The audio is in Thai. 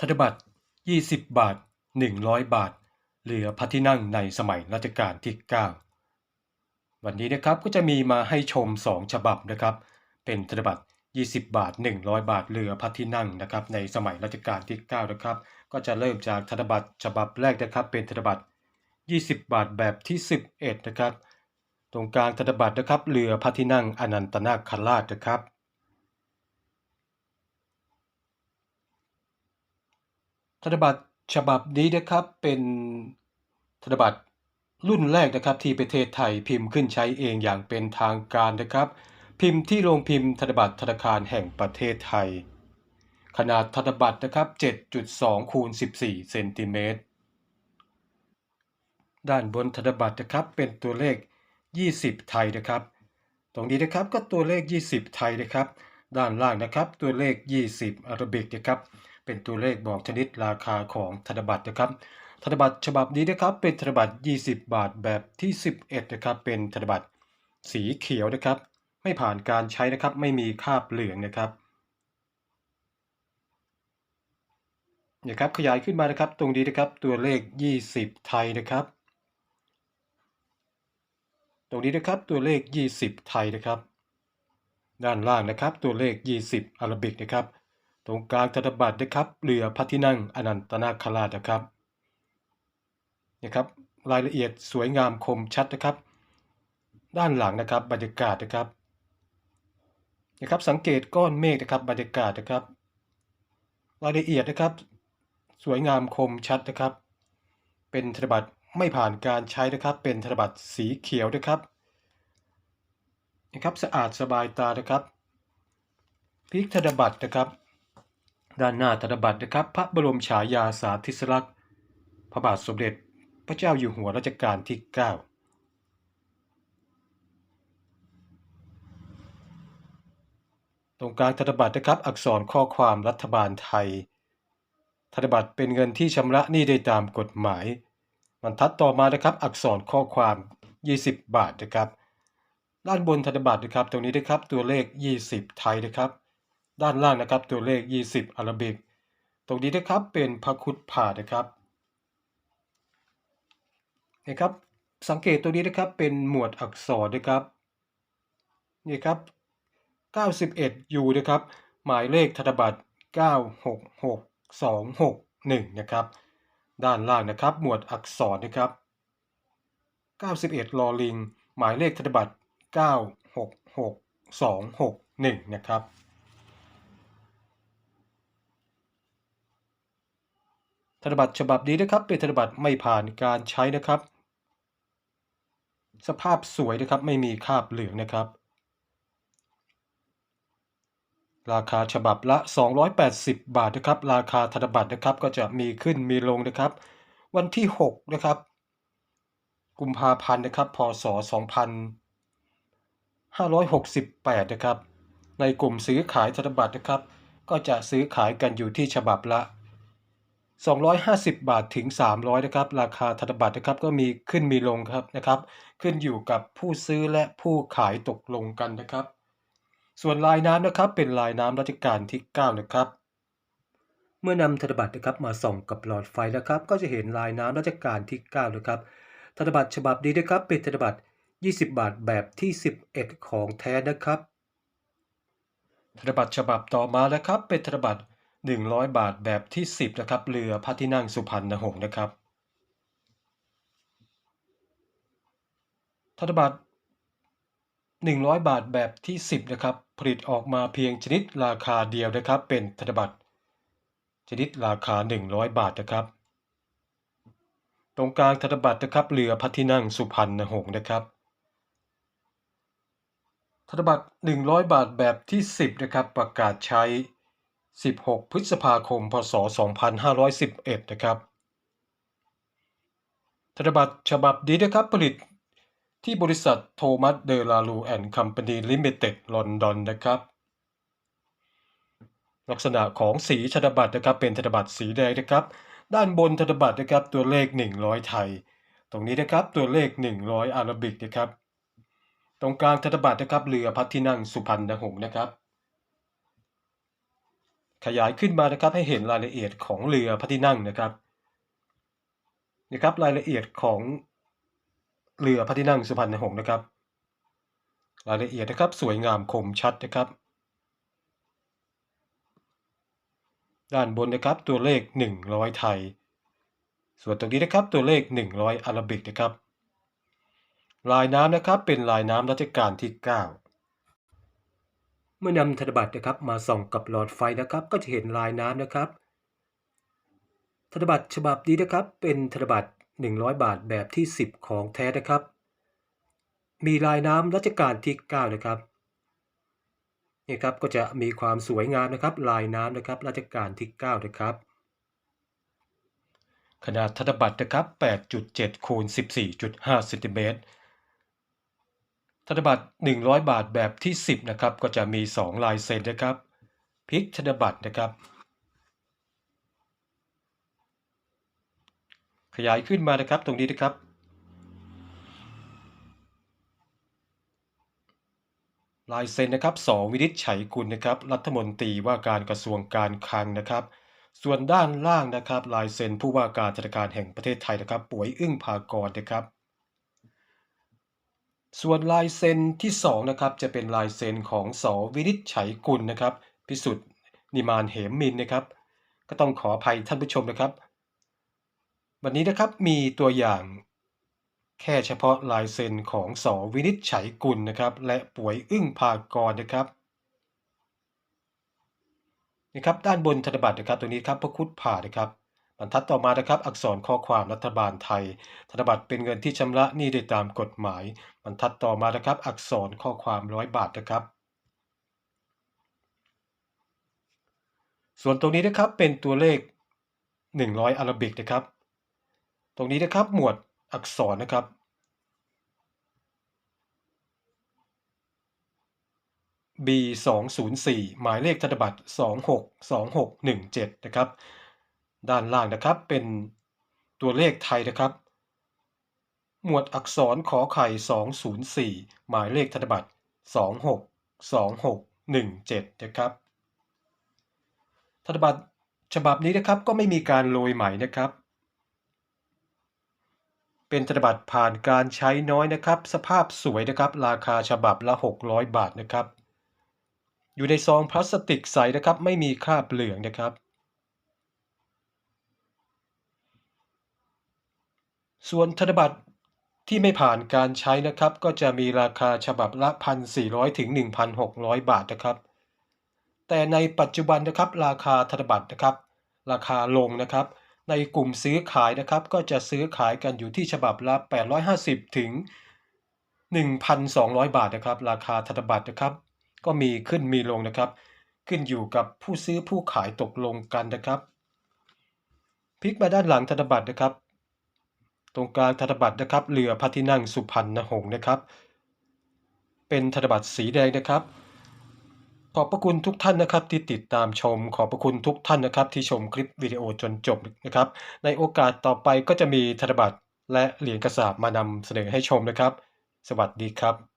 ธนบัตร 20 บาท 100 บาทเรือพระที่นั่งในสมัยรัชกาลที่ 9 วันนี้นะครับก็จะมีมาให้ชม 2 ฉบับนะครับ เป็นธนบัตร 20 บาท 100 บาทเรือพระที่นั่งนะครับ ในสมัยรัชกาลที่ 9 นะครับ ก็จะเริ่มจากธนบัตรฉบับแรกนะครับ เป็นธนบัตร 20 บาทแบบที่ 11 นะครับ ตรงกลางธนบัตรนะครับเรือพระที่นั่งอนันตนาคราชนะครับ ธนบัตรฉบับนี้นะครับเป็นธนบัตรรุ่นแรกนะครับที่ประเทศไทยพิมพ์ขึ้นใช้เองอย่างเป็นทางการนะครับ พิมพ์ที่โรงพิมพ์ธนบัตรธนาคารแห่งประเทศไทย ขนาดธนบัตรนะครับ 7.2คูณ14เซนติเมตรด้านบนธนบัตรนะครับเป็นตัวเลข 20 ไทยนะครับ ตรงนี้นะครับก็ตัวเลข 20 ไทยนะครับ ด้านล่างนะครับตัวเลข 20อาราบิกนะครับ เป็นตัวเลขบอกชนิดราคาของธนบัตรนะครับ ธนบัตรฉบับนี้นะครับเป็นธนบัตร 20 บาทแบบที่ 11 นะครับเป็นธนบัตรสีเขียวนะครับ ไม่ผ่านการใช้นะครับไม่มีคราบเหลืองนะครับนี่ยครับขยายขึ้นมานะครับตรงนี้นะครับตัวเลข 20 ไทยนะครับ ตรงนี้นะครับตัวเลข 20 ไทยนะครับ ด้านล่างนะครับตัวเลข 20 อาราบิกนะครับ ตรงกลางธนบัตรนะครับเรือพระที่นั่งอนันตนาคราชนะครับนะครับรายละเอียดสวยงามคมชัดนะครับ ด้านหลังนะครับบรรยากาศนะครับนะครับสังเกตก้อนเมฆนะครับบรรยากาศนะครับ รายละเอียดนะครับ สวยงามคมชัดนะครับ เป็นธนบัตรไม่ผ่านการใช้นะครับ เป็นธนบัตรสีเขียวนะครับนะครับสะอาดสบายตานะครับพลิกธนบัตรนะครับ ด้านหน้าธนบัตรนะครับ พระบรมฉายาสาธิสลักษณ์ พระบาทสมเด็จพระเจ้าอยู่หัวรัชกาลที่ 9ตรงกลางธนบัตรนะครับ อักษรข้อความรัฐบาลไทย ธนบัตรเป็นเงินที่ชำระหนี้ได้ตามกฎหมายบรรทัดต่อมานะครับ อักษรข้อความ 20 บาทนะครับ ด้านบนธนบัตรนะครับ ตรงนี้นะครับตัวเลข 20 ไทยนะครับ ด้านล่างนะครับ ตัวเลข 20อาราบิก ตรงนี้นะครับเป็นพระคุดผ่านะครับนะครับ สังเกตตัวนี้นะครับเป็นหมวดอักษรนะครับนี่ครับ 91 U นะครับ หมายเลขธนบัตร 966261 นะครับ ด้านล่างนะครับ หมวดอักษรนะครับ 91ลอลิง หมายเลขธนบัตร 966261 นะครับ นบัตรฉบับนี้นะครับ เป็นธนบัตรไม่ผ่านการใช้นะครับ สภาพสวยนะครับไม่มีคราบเหลืองนะครับ ราคาฉบับละ 280 บาทนะครับ ราคาธนบัตรนะครับก็จะมีขึ้นมีลงนะครับ วันที่ 6 นะครับ กุมภาพันธ์นะครับ พศ 2568 นะครับ ในกลุ่มซื้อขายธนบัตรนะครับ ก็จะซื้อขายกันอยู่ที่ฉบับละ 250 บาทถึง 300นะครับราคาธนบัตรนะครับก็มีขึ้นมีลงครับนะครับ ขึ้นอยู่กับผู้ซื้อและผู้ขายตกลงกันนะครับ ส่วนลายน้ำนะครับเป็นลายน้ำรัชกาลที่ 9 นะครับ เมื่อนำธนบัตรนะครับมาส่องกับหลอดไฟนะครับ ก็จะเห็นลายน้ำรัชกาลที่ 9 นะครับธนบัตรฉบับนี้นะครับเป็นธนบัตร 20 บาทแบบที่ 11 ของแท้นะครับธนบัตรฉบับต่อมานะครับเป็นธนบัตร 100 บาทแบบที่ 10 นะครับ เรือพระที่นั่งสุพรรณหงส์นะครับ ธนบัตร100 บาทแบบที่ 10 นะครับ ผลิตออกมาเพียงชนิดราคาเดียวนะครับ เป็นธนบัตรชนิดราคา 100 บาทนะครับ ตรงกลางธนบัตรนะครับเรือพระที่นั่งสุพรรณหงส์นะครับ ธนบัตร100 บาทแบบที่ 10 นะครับ ประกาศใช้ 16 พฤษภาคม พศ 2511 นะครับธนบัตรฉบับนี้นะครับผลิตที่บริษัทโทมัสเดลาลูแอนด์คัมพานีลิมิเต็ดลอนดอนนะครับ ลักษณะของสีธนบัตรนะครับเป็นธนบัตรสีแดงนะครับ ด้านบนธนบัตรนะครับตัวเลข 100 ไทย ตรงนี้นะครับตัวเลข 100 อาราบิกนะครับ ตรงกลางธนบัตรนะครับเรือพระที่นั่งสุพรรณหงส์นะครับ ขยายขึ้นมานะครับให้เห็นรายละเอียดของเรือพระที่นั่งนะครับนะครับรายละเอียดของเรือพระที่นั่งสุพรรณหงษ์นะครับ รายละเอียดนะครับสวยงามคมชัดนะครับ ด้านบนนะครับตัวเลข 100 ไทย ส่วนตรงนี้นะครับตัวเลข 100 อาราบิกนะครับ ลายน้ำนะครับเป็นลายน้ำรัชกาลที่ 9 เมื่อนำธนบัตรนะครับมาส่องกับหลอดไฟนะครับ ก็จะเห็นลายน้ำนะครับ ธนบัตรฉบับนี้นะครับ เป็นธนบัตร 100 บาทแบบที่ 10 ของแท้นะครับ มีลายน้ำรัชกาลที่ 9 นะครับนี่ครับก็จะมีความสวยงามนะครับ ลายน้ำนะครับรัชกาลที่ 9 นะครับ ขนาดธนบัตรนะครับ 8.7คูณ14.5เซนติเมตร ธนบัตร 100 บาทแบบที่ 10 นะครับ ก็จะมี 2 ลายเซ็นนะครับพลิกธนบัตรนะครับ ขยายขึ้นมานะครับตรงนี้นะครับ ลายเซ็นนะครับสวินิจฉัยกุลนะครับ รัฐมนตรีว่าการกระทรวงการคลังนะครับ ส่วนด้านล่างนะครับ ลายเซ็นผู้ว่าการธนาคารแห่งประเทศไทยนะครับ ป่วยอึ้งภากรนะครับ ส่วนลายเซ็นที่2นะครับจะเป็นลายเซ็นของสวินิจฉัยกุลนะครับ พิสุทธิ์นิมานเหมมินนะครับ ก็ต้องขออภัยท่านผู้ชมนะครับ วันนี้นะครับมีตัวอย่างแค่เฉพาะลายเซ็นของสวินิจฉัยกุลนะครับ และป่วยอึ้งภากรนะครับนะครับด้านบนธนบัตรนะครับตัวนี้ครับพระคุดผ่านะครับ บรรทัดต่อมานะครับ อักษรข้อความรัฐบาลไทย ธนบัตรเป็นเงินที่ชำระหนี้ได้ตามกฎหมาย บรรทัดต่อมานะครับ อักษรข้อความร้อยบาทนะครับ ส่วนตรงนี้นะครับเป็นตัวเลข 100อาราบิกนะครับ ตรงนี้นะครับหมวดอักษรนะครับ B 2 0 4หมายเลขธนบัตร 262617 นะครับ ด้านล่างนะครับเป็นตัวเลขไทยนะครับ หมวดอักษรขอไข่ 204 หมายเลขธนบัตร 262617 นะครับ ธนบัตรฉบับนี้นะครับก็ไม่มีการโรยไหมนะครับ เป็นธนบัตรผ่านการใช้น้อยนะครับ สภาพสวยนะครับ ราคาฉบับละ 600 บาทนะครับ อยู่ในซองพลาสติกใสนะครับ ไม่มีคราบเหลืองนะครับ ส่วนธนบัตรที่ไม่ผ่านการใช้นะครับ ก็จะมีราคาฉบับละ 1,400 ถึง 1,600 บาทนะครับ แต่ในปัจจุบันนะครับราคาธนบัตรนะครับ ราคาลงนะครับ ในกลุ่มซื้อขายนะครับ ก็จะซื้อขายกันอยู่ที่ฉบับละ 850 ถึง 1,200 บาทนะครับ ราคาธนบัตรนะครับ ก็มีขึ้นมีลงนะครับ ขึ้นอยู่กับผู้ซื้อผู้ขายตกลงกันนะครับ พลิกมาด้านหลังธนบัตรนะครับ ตรงกลางธนบัตรนะครับ เรือพระที่นั่งสุพรรณหงษ์นะครับ เป็นธนบัตรสีแดงนะครับ ขอบพระคุณทุกท่านนะครับ ที่ติดตามชม ขอบพระคุณทุกท่านนะครับ ที่ชมคลิปวิดีโอจนจบนะครับ ในโอกาสต่อไปก็จะมีธนบัตรและเหรียญกระสาบมานำเสนอให้ชมนะครับ สวัสดีครับ